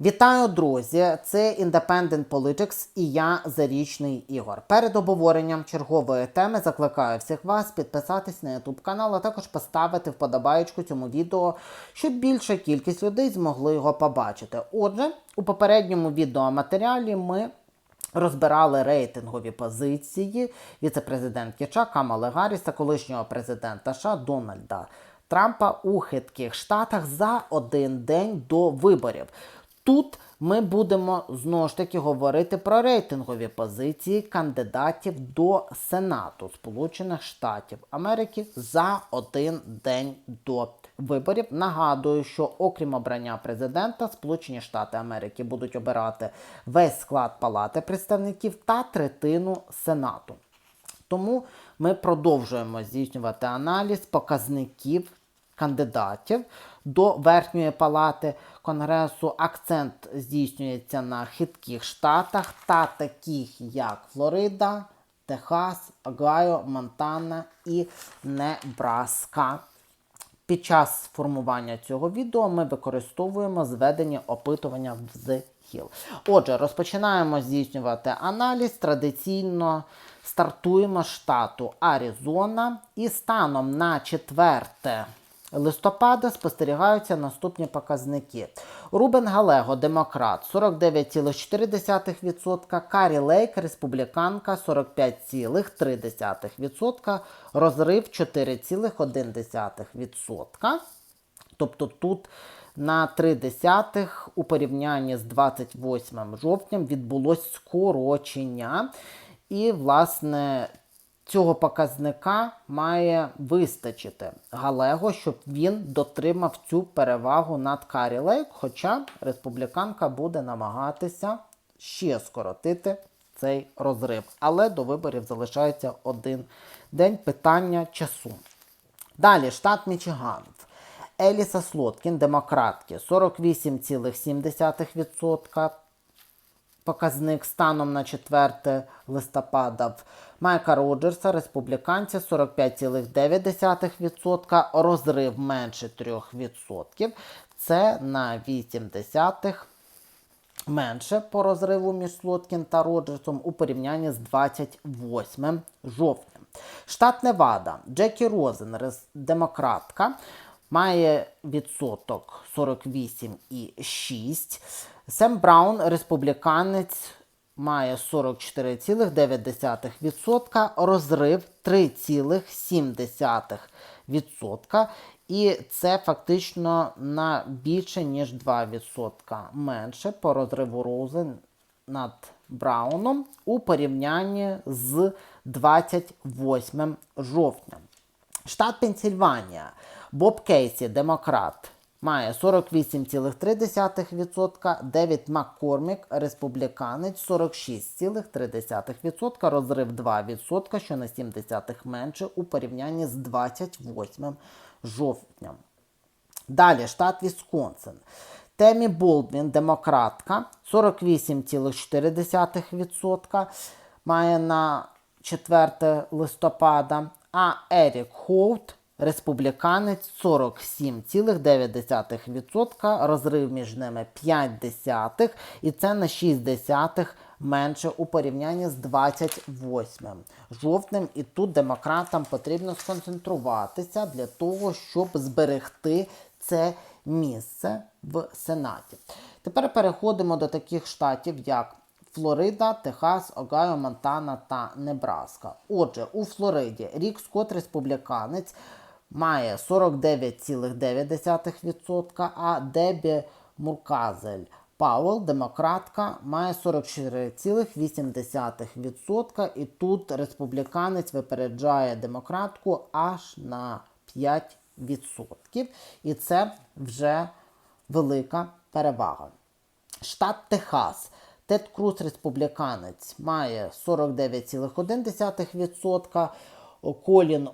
Вітаю, друзі! Це Independent Politics і я Зарічний Ігор. Перед обговоренням чергової теми закликаю всіх вас підписатись на YouTube канал, а також поставити вподобаєчку цьому відео, щоб більша кількість людей змогли його побачити. Отже, у попередньому відеоматеріалі ми розбирали рейтингові позиції віце-президентки США Камали Гарріс та колишнього президента США Дональда Трампа у хитких штатах за один день до виборів. Тут ми будемо знову ж таки говорити про рейтингові позиції кандидатів до Сенату Сполучених Штатів Америки за один день до виборів. Нагадую, що окрім обрання президента, Сполучені Штати Америки будуть обирати весь склад Палати представників та третину Сенату. Тому ми продовжуємо здійснювати аналіз показників кандидатів до верхньої палати Конгресу. Акцент здійснюється на хитких штатах та таких як Флорида, Техас, Огайо, Монтана і Небраска. Під час формування цього відео ми використовуємо зведення опитування The Hill. Отже, розпочинаємо здійснювати аналіз. Традиційно стартуємо з штату Аризона і станом на 4 листопада спостерігаються наступні показники. Рубен Галего, демократ 49,4%, Карі Лейк, республіканка 45,3%, розрив 4,1%. Тобто тут на 3 десятих у порівнянні з 28 жовтням відбулось скорочення. І, власне, цього показника має вистачити Галего, щоб він дотримав цю перевагу над Карі Лейк, хоча республіканка буде намагатися ще скоротити цей розрив. Але до виборів залишається один день питання часу. Далі штат Мічиган. Еліса Слоткін, демократки, 48,7% показник станом на 4 листопада. В Майка Роджерса, республіканця, 45,9%, розрив менше 3%. Це на 8 десятих менше по розриву між Слоткін та Роджерсом у порівнянні з 28 жовтнем. Штат Невада. Джекі Розен, демократка, має відсоток 48,6. Сем Браун, республіканець, має 44,9%, розрив 3,7%. І це фактично на більше, ніж 2% менше по розриву Розен над Брауном у порівнянні з 28 жовтня. Штат Пенсільванія. Боб Кейсі, демократ, має 48,3%, Девід Маккормік, республіканець, 46,3%, розрив 2%, що на 0,7 менше у порівнянні з 28 жовтня. Далі штат Вісконсин. Темі Болдвін, демократка, 48,4% має на 4 листопада, а Ерік Хоут, республіканець, 47,9%, розрив між ними 5 десятих, і це на 6 десятих менше у порівнянні з 28 жовтнем. І тут демократам потрібно сконцентруватися для того, щоб зберегти це місце в Сенаті. Тепер переходимо до таких штатів, як Флорида, Техас, Огайо, Монтана та Небраска. Отже, у Флориді Рік Скотт, республіканець, має 49,9%, а Дебі Мурказель Пауел, демократка, має 44,8%. І тут республіканець випереджає демократку аж на 5%. І це вже велика перевага. Штат Техас. Тед Круз, республіканець, має 49,1%. Колін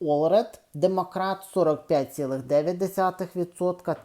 Олред, демократ, 45,9%.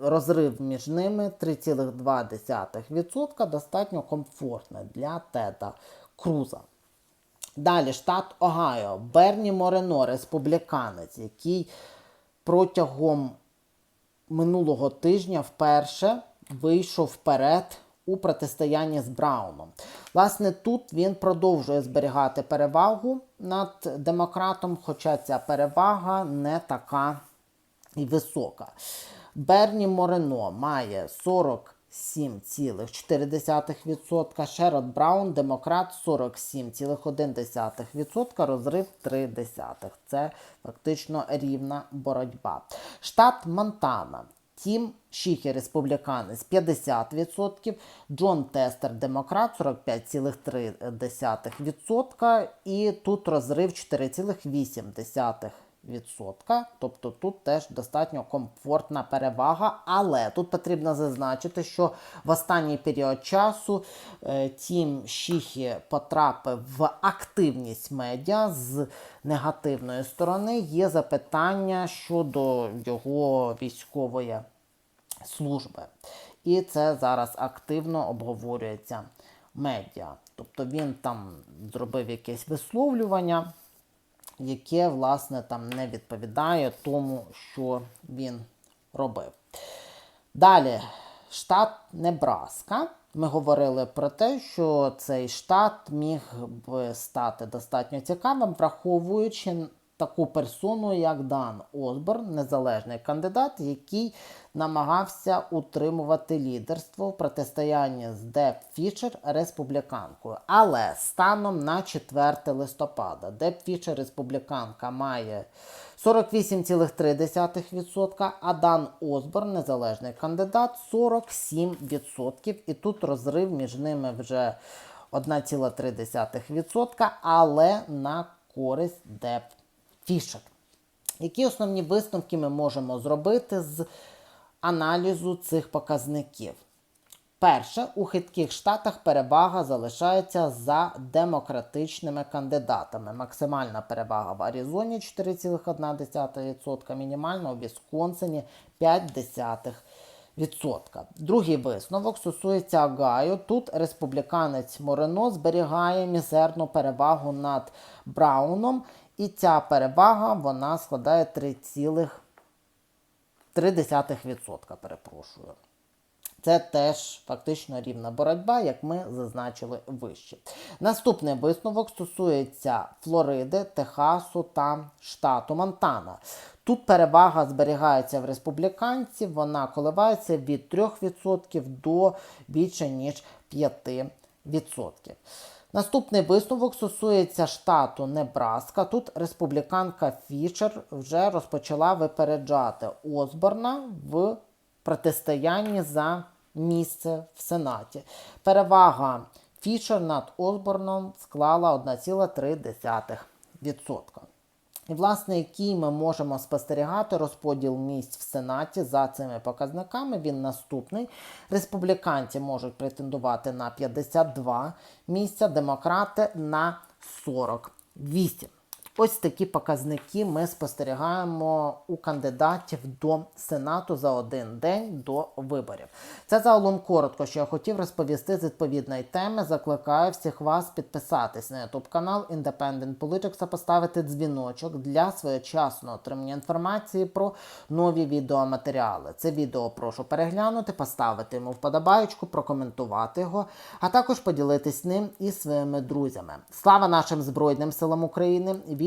Розрив між ними 3,2%. Достатньо комфортне для Теда Круза. Далі штат Огайо. Берні Морено, республіканець, який протягом минулого тижня вперше вийшов вперед у протистоянні з Брауном. Власне, тут він продовжує зберігати перевагу над демократом, хоча ця перевага не така і висока. Берні Морено має 47,4%, Шерод Браун, демократ 47,1%, розрив 0,3%. Це фактично рівна боротьба. Штат Монтана. Тім Шіхі республіканець 50%, Джон Тестер демократ 45,3%, і тут розрив 4,8%. Тобто тут теж достатньо комфортна перевага, але тут потрібно зазначити, що в останній період часу е, Тім Шіхі потрапив в активність медіа з негативної сторони. Є запитання щодо його військової служби. І це зараз активно обговорюється медіа. Тобто він там зробив якесь висловлювання, яке, власне, там не відповідає тому, що він робив. Далі, штат Небраска. Ми говорили про те, що цей штат міг би стати достатньо цікавим, враховуючи таку персону, як Дан Осборн, незалежний кандидат, який намагався утримувати лідерство в протистоянні з Деб Фішер республіканкою. Але станом на 4 листопада Деб Фішер республіканка має 48,3%, а Дан Осборн, незалежний кандидат, 47%. І тут розрив між ними вже 1,3%, але на користь Деб Фішер. Які основні висновки ми можемо зробити з аналізу цих показників? Перше, у хитких штатах перевага залишається за демократичними кандидатами. Максимальна перевага в Аризоні 4,1%, мінімальна у Вісконсині 0,5%. Другий висновок стосується Агаю. Тут республіканець Морено зберігає мізерну перевагу над Брауном, і ця перевага вона складає 3,3%. Перепрошую. Це теж фактично рівна боротьба, як ми зазначили вище. Наступний висновок стосується Флориди, Техасу та штату Монтана. Тут перевага зберігається в республіканців, вона коливається від 3% до більше ніж 5%. Наступний висновок стосується штату Небраска. Тут республіканка Фішер вже розпочала випереджати Осборна в протистоянні за місце в Сенаті. Перевага Фішер над Осборном склала 1,3%. І, власне, який ми можемо спостерігати розподіл місць в Сенаті за цими показниками, він наступний. Республіканці можуть претендувати на 52 місця, демократи на 48. Ось такі показники ми спостерігаємо у кандидатів до Сенату за один день до виборів. Це загалом коротко, що я хотів розповісти з відповідної теми. Закликаю всіх вас підписатись на YouTube канал Independent Politics та поставити дзвіночок для своєчасного отримання інформації про нові відеоматеріали. Це відео прошу переглянути, поставити йому вподобаючку, прокоментувати його, а також поділитись ним із своїми друзями. Слава нашим Збройним силам України!